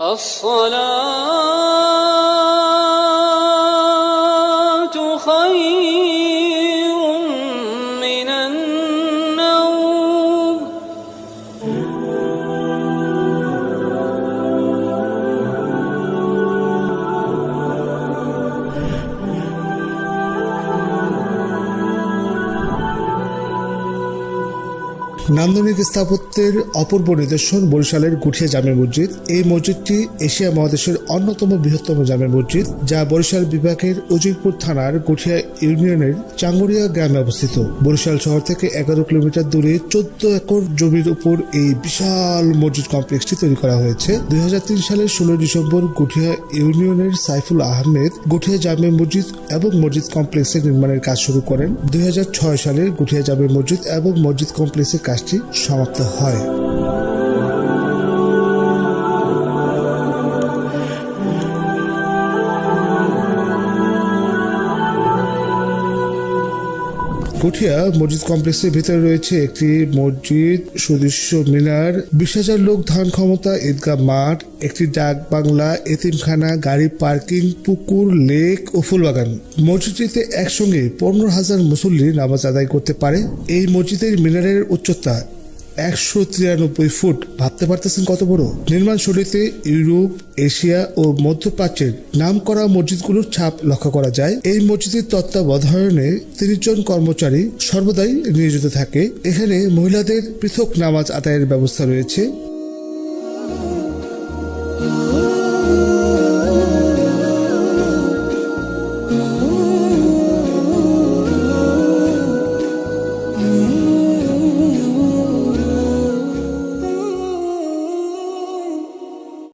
الصلاة নান্দনিক স্থাপত্যের অপূর্ব নিদর্শন বরিশালের গুঠিয়া জামে মসজিদ। এই মসজিদটি এশিয়া মহাদেশের অন্যতম বৃহত্তম জামে মসজিদ, যা বরিশাল বিভাগের উজিরপুর থানার গুঠিয়া ইউনিয়নের চাঙ্গুরিয়া গ্রামে অবস্থিত। বরিশাল শহর থেকে এগারো কিলোমিটার দূরে চোদ্দ একর জমির উপর এই বিশাল মসজিদ কমপ্লেক্সটি তৈরি করা হয়েছে। দুই হাজার তিন সালের ষোলো ডিসেম্বর গুঠিয়া ইউনিয়নের সাইফুল আহমেদ গুঠিয়া জামে মসজিদ এবং মসজিদ কমপ্লেক্সের নির্মাণের কাজ শুরু করেন। দুই সালে গুঠিয়া জামে মসজিদ এবং মসজিদ কমপ্লেক্সের কাজটি সমাপ্ত হয়। কুঠিয়া মসজিদ কমপ্লেক্সের ভিতরে রয়েছে একটি মসজিদ, সুদৃশ্য মিনার, বিশ হাজার লোক ধান ক্ষমতা, ঈদগাহ মাঠ, একটি ডাক বাংলা, এতিমখানা, গাড়ি পার্কিং, পুকুর, লেক ও ফুলবাগান। মসজিদটিতে একসঙ্গে পনেরো হাজার মুসল্লি নামাজ আদায় করতে পারে। এই মসজিদের মিনারের উচ্চতা একশো তিরানব্বই ফুট। ভাবতে পারতেছেন কত বড়? নির্মাণ শৈলীতে ইউরোপ, এশিয়া ও মধ্যপ্রাচ্যের নাম করা মসজিদগুলোর ছাপ লক্ষ্য করা যায়। এই মসজিদের তত্ত্বাবধানে তিরিশ কর্মচারী সর্বদাই নিয়োজিত থাকে। এখানে মহিলাদের পৃথক নামাজ আদায়ের ব্যবস্থা রয়েছে।